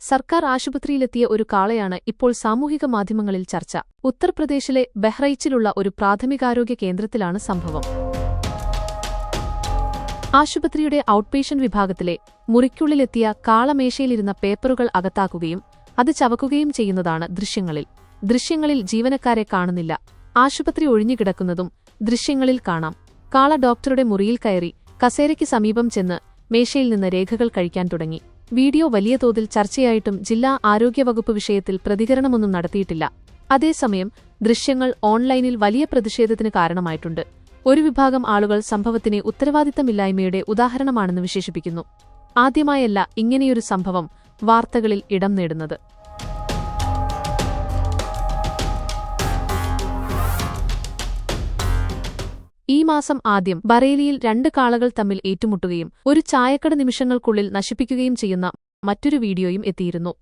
സർക്കാർ ആശുപത്രിയിലെത്തിയ ഒരു കാളയാണ് ഇപ്പോൾ സാമൂഹിക മാധ്യമങ്ങളിൽ ചർച്ച. ഉത്തർപ്രദേശിലെ ബഹ്റൈച്ചിലുള്ള ഒരു പ്രാഥമികാരോഗ്യ കേന്ദ്രത്തിലാണ് സംഭവം. ആശുപത്രിയുടെ ഔട്ട്പേഷ്യന്റ് വിഭാഗത്തിലെ മുറിക്കുള്ളിലെത്തിയ കാളമേശയിലിരുന്ന പേപ്പറുകൾ അകത്താക്കുകയും അത് ചവക്കുകയും ചെയ്യുന്നതാണ് ദൃശ്യങ്ങളിൽ. ദൃശ്യങ്ങളിൽ ജീവനക്കാരെ കാണുന്നില്ല. ആശുപത്രി ഒഴിഞ്ഞുകിടക്കുന്നതും ദൃശ്യങ്ങളിൽ കാണാം. കാള ഡോക്ടറുടെ മുറിയിൽ കയറി കസേരയ്ക്ക് സമീപം ചെന്ന് മേശയിൽ നിന്ന് രേഖകൾ കഴിക്കാൻ തുടങ്ങി. വീഡിയോ വലിയ തോതിൽ ചർച്ചയായിട്ടും ജില്ലാ ആരോഗ്യവകുപ്പ് വിഷയത്തിൽ പ്രതികരണമൊന്നും നടത്തിയിട്ടില്ല. അതേസമയം ദൃശ്യങ്ങൾ ഓൺലൈനിൽ വലിയ പ്രതിഷേധത്തിന് കാരണമായിട്ടുണ്ട്. ഒരു വിഭാഗം ആളുകൾ സംഭവത്തിനെ ഉത്തരവാദിത്തമില്ലായ്മയുടെ ഉദാഹരണമാണെന്ന് വിശേഷിപ്പിക്കുന്നു. ആദ്യമായല്ല ഇങ്ങനെയൊരു സംഭവം വാർത്തകളിൽ ഇടം നേടുന്നത്. ഈ മാസം ആദ്യം ബറേലിയിൽ രണ്ട് കാളകൾ തമ്മിൽ ഏറ്റുമുട്ടുകയും ഒരു ചായക്കട നിമിഷങ്ങൾക്കുള്ളിൽ നശിപ്പിക്കുകയും ചെയ്യുന്ന മറ്റൊരു വീഡിയോയും എത്തിയിരുന്നു